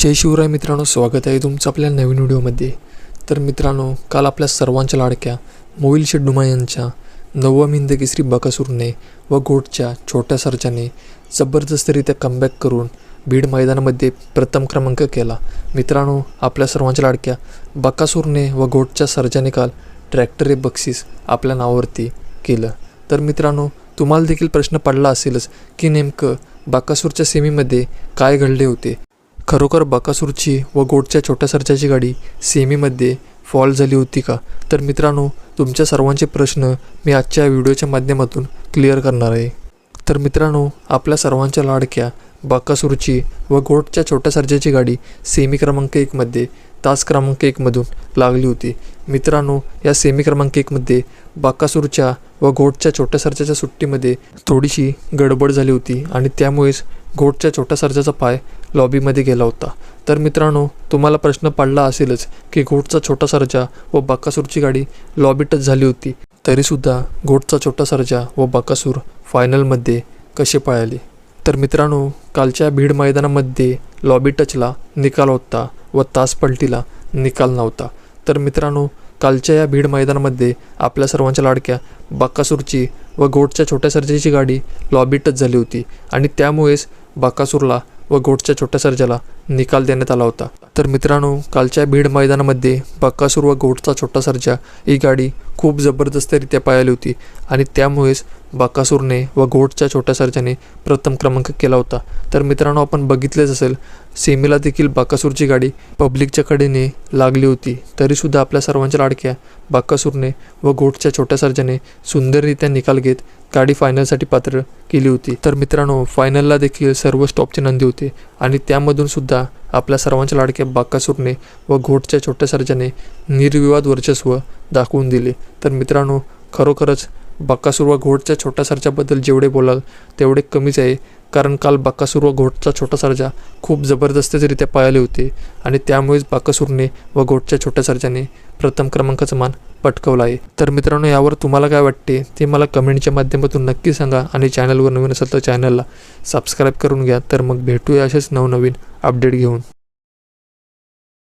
जय शिवराय मित्रांनो स्वागत आहे तुमचं आपल्या नवीन व्हिडिओमध्ये. तर मित्रांनो काल आपल्या सर्वांच्या लाडक्या मोईल शेड्डुमा यांच्या नववा हिंद श्री बकासूरने व गोटच्या छोट्या सर्जाने जबरदस्तरित्या कमबॅक करून बीड मैदानामध्ये प्रथम क्रमांक केला. मित्रांनो आपल्या सर्वांच्या लाडक्या बकासूरने व गोटच्या सर्जाने काल ट्रॅक्टर हे बक्षीस आपल्या नावावरती केलं. तर मित्रांनो तुम्हाला देखील प्रश्न पडला असेलच की नेमकं बाकासूरच्या सेमीमध्ये काय घडले होते? खरोखर बकासूरची व गोटच्या छोट्या सर्जाची गाडी सेमीमध्ये फॉल झाली होती का? तर मित्रांनो तुमच्या सर्वांचे प्रश्न मी आजच्या व्हिडिओच्या माध्यमातून क्लिअर करणार आहे. तर मित्रांनो आपल्या सर्वांच्या लाडक्या बाकासूरची व गोटच्या छोट्या सर्जाची गाडी सेमी क्रमांक एकमध्ये तास क्रमांक एकमधून लागली होती. मित्रांनो या सेमी क्रमांक एकमध्ये बाकासूरच्या व घोटच्या छोट्या सर्जाच्या सुट्टीमध्ये थोडीशी गडबड झाली होती आणि त्यामुळेच घोटच्या छोट्या सर्जाचा पाय लॉबीमध्ये गेला होता. तर मित्रांनो तुम्हाला प्रश्न पडला असेलच की घोटचा छोटा सर्जा व बाकासूरची गाडी लॉबी टच झाली होती तरीसुद्धा घोटचा छोटा सर्जा व बाकासूर फायनलमध्ये कसे पळाले? तर मित्रांनो कालच्या भीड मैदानामध्ये लॉबी टचला निकाल होता व तास पलटीला निकाल नव्हता. तर मित्रांनो कालच्या या भीड मैदानामध्ये आपल्या सर्वांच्या लाडक्या बाकासूरची व गोटच्या छोट्या सर्जेची गाडी लॉबी टच झाली होती आणि त्यामुळेच बाकासूरला व घोटच्या छोट्या सर्जाला निकाल देण्यात आला होता. तर मित्रांनो कालच्या भीड मैदानामध्ये बक्कासूर व गोटचा छोटा सर्जा ही गाडी खूप जबरदस्तरित्या पाहिली होती आणि त्यामुळेच बाकासूरने व गोटच्या छोट्या सर्जाने प्रथम क्रमांक केला होता. तर मित्रांनो आपण बघितलेच असेल सेमीला देखील बाकासूरची गाडी पब्लिकच्या कडेने लागली होती. तरीसुद्धा आपल्या सर्वांच्या लाडक्या बाकासूरने व गोटच्या छोट्या सर्जाने सुंदररित्या निकाल घेत गाडी फायनलसाठी पात्र केली होती. तर मित्रांनो फायनलला देखील सर्व स्टॉपचे नंदी होते आणि त्यामधून सुद्धा आपल्या सर्वांच्या लाडक्या बाकासूरने व घोटच्या छोट्या सर्जाने निर्विवाद वर्चस्व दाखवून दिले. तर मित्रांनो खरोखरच बक्कासूर व घोटच्या छोट्या सर्जाबद्दल जेवढे बोलाल तेवढे कमीच आहे. कारण काल बक्कासूर व घोटचा छोटा सर्जा खूप जबरदस्तरित्या पाळले होते आणि त्यामुळेच बाकासूरने व घोटच्या छोट्या सर्जाने प्रथम क्रमांकाचा मान पटकवला आहे. तर मित्रांनो यावर तुम्हाला काय वाटते ते मला कमेंटच्या माध्यमातून नक्की सांगा आणि चॅनलवर नवीन असेल तर चॅनलला सबस्क्राईब करून घ्या. तर मग भेटूया असेच नवनवीन अपडेट घेऊन.